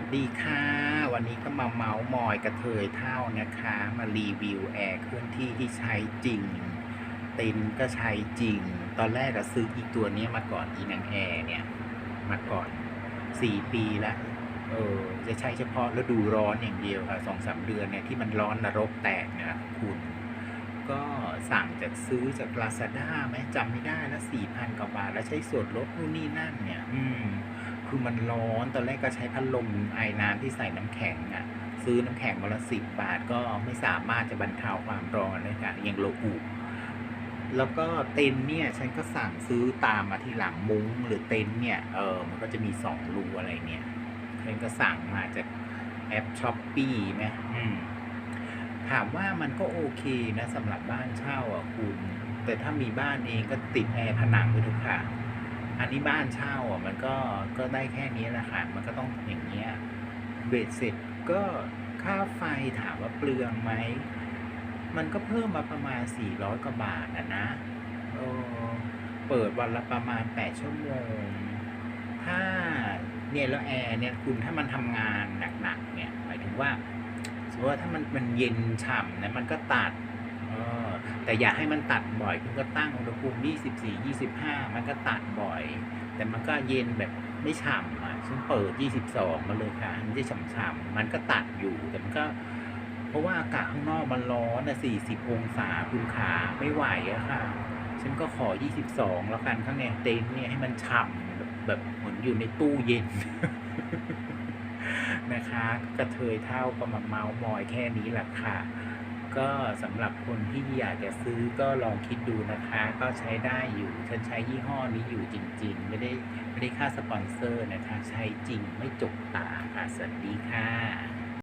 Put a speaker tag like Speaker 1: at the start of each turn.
Speaker 1: วัสดีค่ะ วันนี้ก็มาเมาส์มอยกระเทยเท่านะคะ มารีวิวแอร์เคลื่อนที่ที่ใช้จริง เต็นก็ใช้จริง ตอนแรกก็ซื้ออีกตัวนี้มาก่อนอีนังแอร์เนี่ย มาก่อนสี่ปีละเออจะใช้เฉพาะฤดูร้อนอย่างเดียวค่ะสองสามเดือนเนี่ยที่มันร้อนนรกแตกนะคุณ ก็สั่งจากซื้อจากลาซาด้าไหมจำไม่ได้แล้วสี่พันกว่าบาทแล้วใช้ส่วนลดนู่นนี่นั่นเนี่ย อืม คือมันร้อน ตอนแรกก็ใช้พัดลมไอ้น้ำที่ใส่น้ำแข็งอะซื้อน้ำแข็งมาละสิบบาทก็ไม่สามารถจะบรรเทาความร้อนเลยค่ะยังโลอุแล้วก็เต็นท์เนี่ยฉันก็สั่งซื้อตามมาที่หลังมุ้งหรือเต็นท์เนี่ยเออมันก็จะมีสองรูอะไรเนี่ยฉันก็สั่งมาจากแอปช้อปปี้ไหมอืมถามว่ามันก็โอเคนะสำหรับบ้านเช่าอะคุณ แต่ถ้ามีบ้านเองก็ติดแอร์ผนังไปทุกค่ะ อันนี้บ้านเช่าอะมันก็ก็ได้แค่นี้แหละค่ะ มันก็ต้องอย่างเงี้ยเบ็ดเสร็จก็ค่าไฟถามว่าเปลืองไหม มันก็เพิ่มมาประมาณ 400 กว่าบาทอะนะเออเปิดวันละประมาณ 8 ชั่วโมง ถ้าเนี่ยแล้วแอร์เนี่ยคุณถ้ามันทำงานหนักๆเนี่ยหมายถึงว่าสมมติว่าถ้ามันมันเย็นฉ่ำนะมันก็ตัด แต่อย่าให้มันตัดบ่อยคุณก็ตั้งอุณหภูมิ 24 25 มันก็ตัดบ่อย แต่มันก็เย็นแบบไม่ฉ่ำอะฉันเปิด 22 มาเลยค่ะมันจะฉ่ำๆมันก็ตัดอยู่แต่มันก็ เพราะว่าอากาศข้างนอกมันร้อนนะ40 องศาคุณขาไม่ไหวอะค่ะ ฉันก็ขอ 22 แล้วกันข้างในเต็นท์เนี่ยให้มันฉ่ำแบบแบบเหมือนอยู่ในตู้เย็นนะคะ กระเทยเท่าก็มาเมาส์มอยแค่นี้แหละค่ะ ก็สำหรับคนที่อยากจะซื้อก็ลองคิดดูนะคะ ก็ใช้ได้อยู่ฉันใช้ยี่ห้อนี้อยู่จริง ๆ ไม่ได้ไม่ได้ค่าสปอนเซอร์นะคะ ใช้จริงไม่จกตาค่ะสวัสดีค่ะ